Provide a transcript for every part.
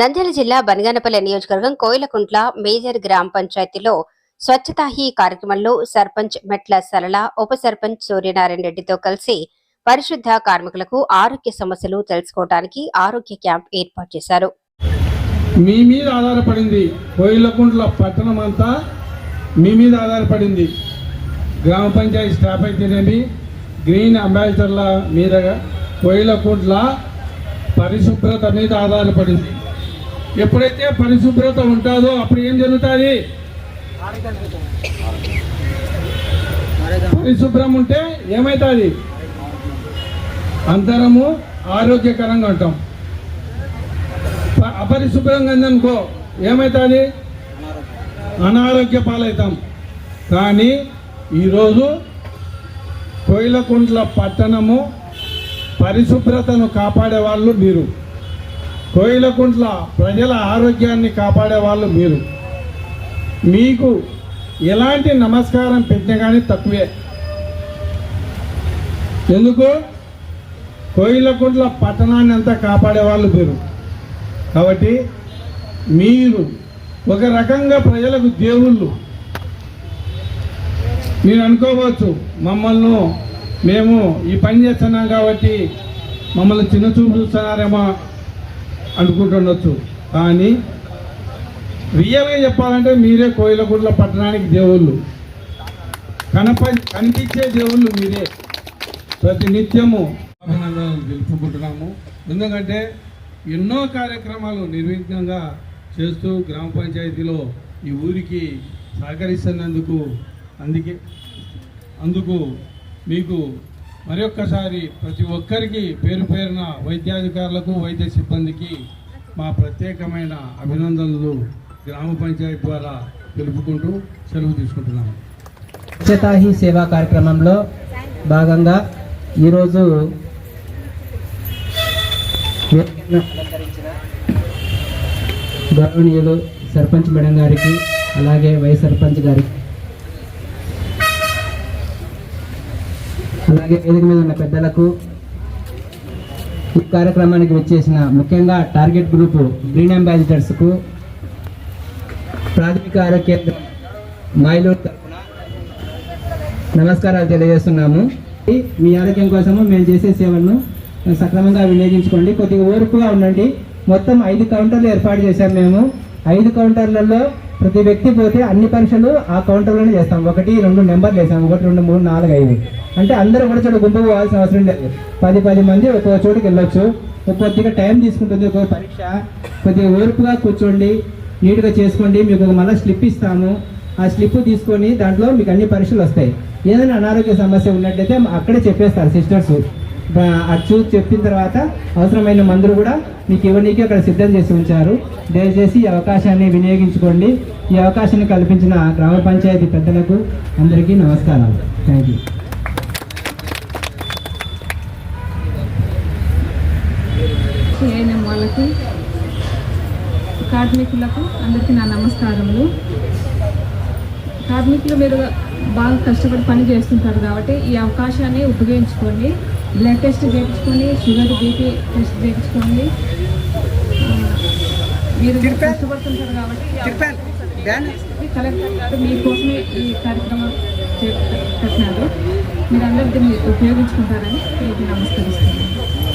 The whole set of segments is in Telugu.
నంద్యాల జిల్లా బనగానపల్లి నియోజకవర్గం కోయిలకుంట్ల మేజర్ గ్రామ పంచాయతీలో స్వచ్ఛతా హీ కార్యక్రమంలో సర్పంచ్ మెట్ల సరళ ఉప సర్పంచ్ సూర్యనారాయణ రెడ్డితో కలిసి పరిశుద్ధ కార్మికులకు ఆరోగ్య సమస్యలు తెలుసుకోవడానికి ఆరోగ్య క్యాంప్ ఏర్పాటు చేశారు. మీ మీద ఆధారపడింది కోయిలకుంట్ల పట్టణం అంతా మీ మీద ఆధారపడింది. గ్రామ పంచాయతీ స్టాఫ్ అయితేనేమి గ్రీన్ అంబాసిడర్ల మీదగా కోయిలకుంట్ల పరిశుభ్రత మీద ఆధారపడింది. ఎప్పుడైతే పరిశుభ్రత ఉంటుందో అప్పుడు ఏం జరుగుతుంది? పరిశుభ్రం ఉంటే ఏమవుతుంది అంతరము ఆరోగ్యకరంగా ఉంటాం. అపరిశుభ్రంగా ఉందనుకో ఏమవుతుంది అనారోగ్య పాలవుతాం. కానీ ఈరోజు కోయిలకుంట్ల పట్టణము పరిశుభ్రతను కాపాడే వాళ్ళు మీరు. కోయిలకుంట్ల ప్రజల ఆరోగ్యాన్ని కాపాడే వాళ్ళు మీరు. మీకు ఎలాంటి నమస్కారం పెట్టినా కానీ తక్కువే. ఎందుకు? కోయిలకుంట్ల పట్టణాన్ని అంతా కాపాడే వాళ్ళు మీరు. కాబట్టి మీరు ఒక రకంగా ప్రజలకు దేవుళ్ళు. మీరు అనుకోవచ్చు మమ్మల్ని మేము ఈ పని చేస్తున్నాం కాబట్టి మమ్మల్ని చిన్న చూపు చూస్తున్నారేమో అనుకుంటుండొచ్చు. కానీ రియల్గా చెప్పాలంటే మీరే కోయిలగుడ్ల పట్టణానికి దేవుళ్ళు. కనప కనిపించే దేవుళ్ళు మీరే. ప్రతి నిత్యము అభినందనలు తెలుపుకుంటున్నాము. ఎందుకంటే ఎన్నో కార్యక్రమాలు నిర్విఘ్నంగా చేస్తూ గ్రామ పంచాయతీలో ఈ ఊరికి సహకరిస్తున్నందుకు అందుకే అందుకు మీకు మరొక్కసారి ప్రతి ఒక్కరికి పేరు పేరున వైద్యాధికారులకు వైద్య సిబ్బందికి మా ప్రత్యేకమైన అభినందనలు గ్రామ పంచాయతీ ద్వారా తెలుపుకుంటూ సెలవు తీసుకుంటున్నాము. స్వచ్ఛతాహి సేవా కార్యక్రమంలో భాగంగా ఈరోజు గౌరవనీయులు సర్పంచ్ మేడం గారికి అలాగే వైస్ సర్పంచ్ గారికి అలాగే వేదిక మీద ఉన్న పెద్దలకు ఈ కార్యక్రమానికి వచ్చేసిన ముఖ్యంగా టార్గెట్ గ్రూప్ గ్రీన్ అంబాసిడర్స్కు ప్రాథమిక ఆరోగ్య కేంద్రం మైలూరు తరఫున నమస్కారాలు తెలియజేస్తున్నాము. మీ ఆరోగ్యం కోసము మేము చేసే సేవలను సక్రమంగా వినియోగించుకోండి. కొద్దిగా ఓర్పుగా ఉండండి. మొత్తం ఐదు కౌంటర్లు ఏర్పాటు చేశాము మేము. ఐదు కౌంటర్లలో ప్రతి వ్యక్తి పోతే అన్ని పరీక్షలు ఆ కౌంటర్లోనే చేస్తాం. ఒకటి రెండు నెంబర్లు వేసాం. ఒకటి రెండు మూడు నాలుగు ఐదు. అంటే అందరూ కూడా చోట గుంపు పోవాల్సిన అవసరం లేదు. పది పది మంది ఒక్కొక్క చోటుకి వెళ్ళొచ్చు. కొద్దిగా టైం తీసుకుంటుంది. ఒక్కొక్క పరీక్ష. కొద్దిగా ఓర్పుగా కూర్చోండి. నీట్గా చేసుకోండి. మీకు ఒక మళ్ళీ స్లిప్ ఇస్తాము. ఆ స్లిప్ తీసుకొని దాంట్లో మీకు అన్ని పరీక్షలు వస్తాయి. ఏదైనా అనారోగ్య సమస్య ఉన్నట్టయితే అక్కడే చెప్పేస్తారు సిస్టర్స్. అది చూసి చెప్పిన తర్వాత అవసరమైన మందులు కూడా మీకు ఇవ్వనీకి అక్కడ సిద్ధం చేసి ఉంచారు. దయచేసి ఈ అవకాశాన్ని వినియోగించుకోండి. ఈ అవకాశాన్ని కల్పించిన గ్రామ పంచాయతీ పెద్దలకు అందరికీ నమస్కారం థ్యాంక్ యూ వాళ్ళకి కార్మికులకు అందరికీ నా నమస్కారములు. కార్మికులు మీరు బాగా కష్టపడి పని చేస్తుంటారు కాబట్టి ఈ అవకాశాన్ని ఉపయోగించుకోండి. బ్లడ్ టెస్ట్ చేయించుకొని షుగర్ బీపీ టెస్ట్ చేయించుకోండి మీరు కష్టపడుతుంటారు కాబట్టి కలెక్టర్ గారు మీకోసమే ఈ కార్యక్రమం పెట్టినారు. మీరందరూ దీన్ని ఉపయోగించుకుంటారని నమస్కరిస్తున్నాను.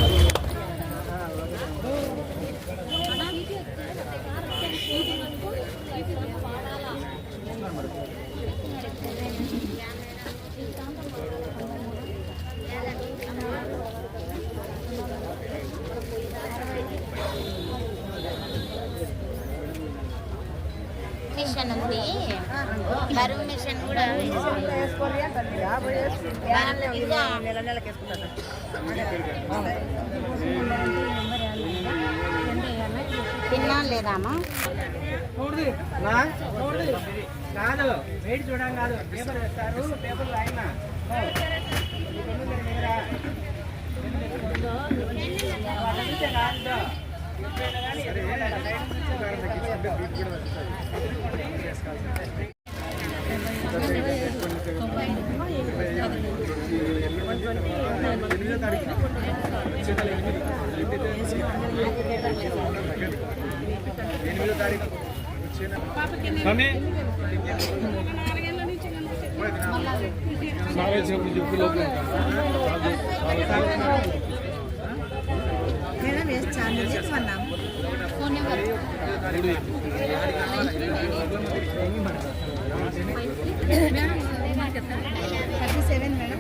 మిషన్ ఉంది బరువు మిషన్ కూడా తిన్నా లేదామా? కాదు వెయిట్ చూడడం కాదు పేపర్ వేస్తారు పేపర్ లైన్ దగ్గర సావేశ్వరుడు చెప్పులో మేడం చాలా థర్టీ సెవెన్ మేడం